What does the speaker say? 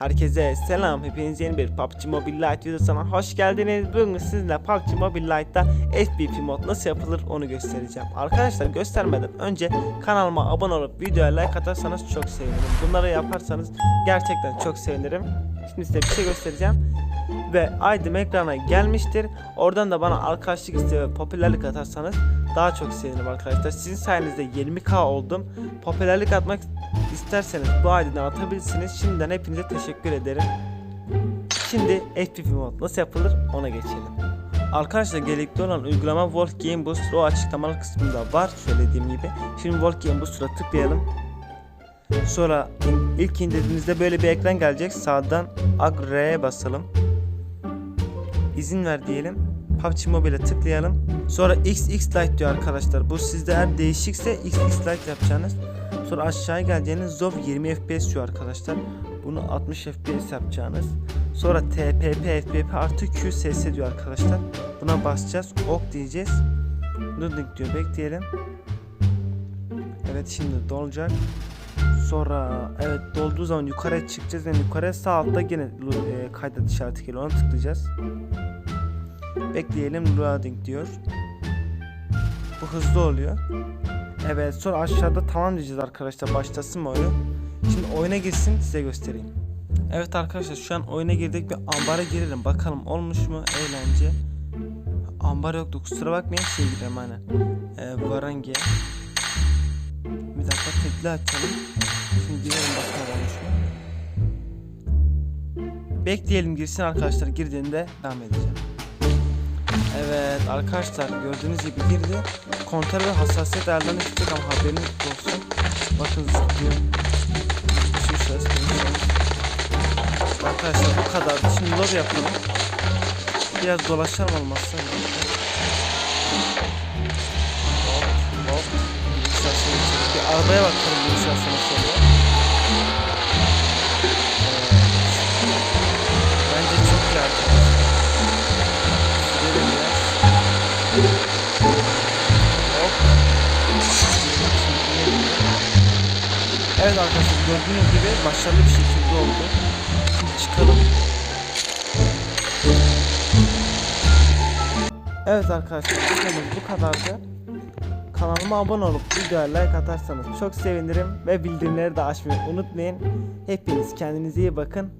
Herkese selam. Hepiniz yeni bir PUBG Mobile Lite videosuna hoş geldiniz. Bugün sizinle PUBG Mobile Lite'da FPP mod nasıl yapılır onu göstereceğim. Arkadaşlar göstermeden önce kanalıma abone olup videoya like atarsanız çok sevinirim. Bunları yaparsanız gerçekten çok sevinirim. Şimdi size bir şey göstereceğim. Ve aydım ekrana gelmiştir. Oradan da bana arkadaşlık isteği ve popülerlik atarsanız daha çok sevinirim arkadaşlar. Sizin sayenizde 20k oldum. Popülerlik atmak isterseniz bu aydından atabilirsiniz. Şimdiden hepinize teşekkür ederim. Şimdi FPP mod nasıl yapılır ona geçelim. Arkadaşlar gerekli olan uygulama Wolf Game Booster o açıklamalar kısmında var söylediğim gibi. Şimdi Wolf Game Booster'a tıklayalım. Sonra ilk indirdiğinizde böyle bir ekran gelecek. Sağdan Agre'ye basalım. İzin ver diyelim. PUBG Mobile'e tıklayalım. Sonra XX Lite diyor arkadaşlar. Bu sizde eğer değişikse XX Lite yapacağınız. Sonra aşağıya geleceğiniz ZOV 20 FPS diyor arkadaşlar. Bunu 60 FPS yapacağınız. Sonra TPP FPP artı QSS diyor arkadaşlar. Buna basacağız. OK diyeceğiz. Loading diyor. Bekleyelim. Evet şimdi dolacak. Sonra evet dolduğu zaman yukarıya çıkacağız. Yani yukarıya sağ altta lo- e, kaydet işareti geliyor. Ona tıklayacağız. Bekleyelim loading diyor. Bu hızlı oluyor. Evet sonra aşağıda tamam diyeceğiz arkadaşlar başlasın mı oyun. Şimdi oyuna girsin size göstereyim. Evet arkadaşlar şu an oyuna girdik bir ambara girelim bakalım olmuş mu eğlence. Ambar yoktu kusura bakmayın şey girelim hani. Ee, Varange. Dakika tekli açalım. Şimdi girelim bakalım mu. Bekleyelim girsin arkadaşlar girdiğinde devam edeceğim. Evet arkadaşlar gördüğünüz gibi girdi. Kontrol ve hassasiyet ayarlarını isteyecek ama haberiniz olsun. Bakın zıplıyor. Şu ses. Arkadaşlar bu kadar. Şimdi lobi yapalım. Biraz dolaşalım olmazsa. Arabaya bakalım bilgisayar seni sonra. Bence çok iyi arkadaşlar. Evet arkadaşlar gördüğünüz gibi başarılı bir şekilde oldu. Şimdi çıkalım. Evet arkadaşlar videomuz bu kadardı. Kanalıma abone olup videoya like atarsanız çok sevinirim ve bildirimleri de açmayı unutmayın. Hepiniz kendinize iyi bakın.